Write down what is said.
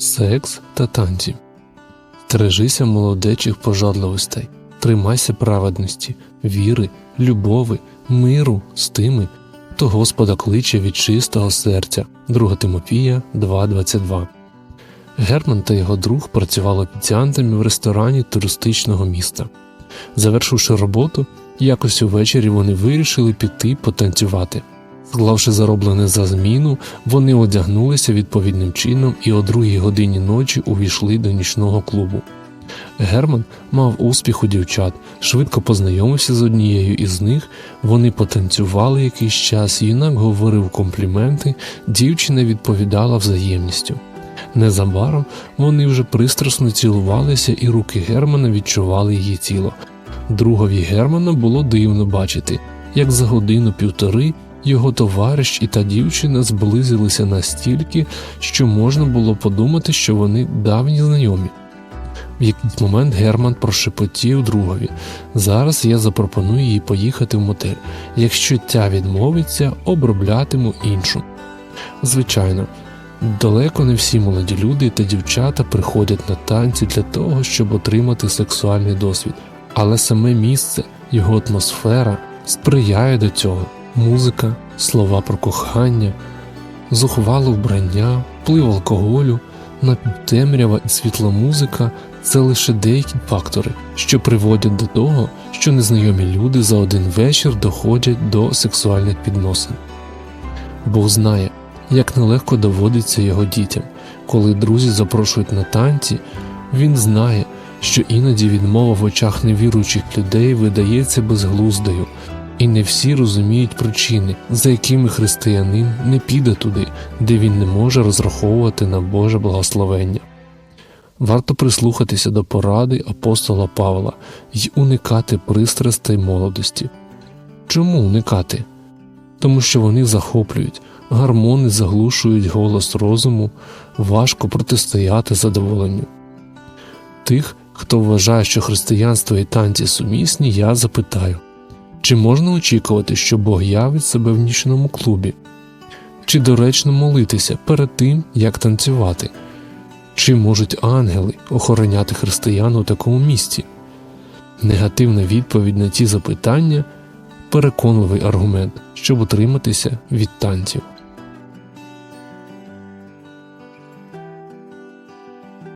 секс та танці. Стережися молодечих пожадливостей, тримайся праведності, віри, любови, миру з тими, хто Господа кличе від чистого серця. 2 Тимофія 2.22 Герман та його друг працювали офіціантами в ресторані туристичного міста. Завершивши роботу, якось увечері вони вирішили піти потанцювати. Склавши зароблене за зміну, вони одягнулися відповідним чином і о другій годині ночі увійшли до нічного клубу. Герман мав успіх у дівчат, швидко познайомився з однією із них, вони потанцювали якийсь час, юнак говорив компліменти, дівчина відповідала взаємністю. Незабаром вони вже пристрасно цілувалися, і руки Германа відчували її тіло. Другові Германа було дивно бачити, як за годину-півтори його товариш і та дівчина зблизилися настільки, що можна було подумати, що вони давні знайомі. В якийсь момент Герман прошепотів другові зараз я запропоную їй поїхати в мотель. Якщо ця відмовиться, оброблятиму іншу. Звичайно, далеко не всі молоді люди та дівчата приходять на танці для того, щоб отримати сексуальний досвід, але саме місце, його атмосфера сприяє до цього. Музика, слова про кохання, зухвале вбрання, вплив алкоголю, напівтемрява і світла музика це лише деякі фактори, що приводять до того, що незнайомі люди за один вечір доходять до сексуальних відносин. Бог знає, як нелегко доводиться його дітям, коли друзі запрошують на танці, він знає, що іноді відмова в очах невіруючих людей видається безглуздою, і не всі розуміють причини, за якими християнин не піде туди, де він не може розраховувати на Боже благословення. Варто прислухатися до поради апостола Павла й уникати пристрастей молодості. Чому уникати? Тому що вони захоплюють, гармони заглушують голос розуму, важко протистояти задоволенню. Тих, хто вважає, що християнство і танці сумісні, я запитаю чи можна очікувати, що Бог явить себе в нічному клубі? Чи доречно молитися перед тим, як танцювати? Чи можуть ангели охороняти християн у такому місці? Негативна відповідь на ці запитання переконливий аргумент, щоб утриматися від танців.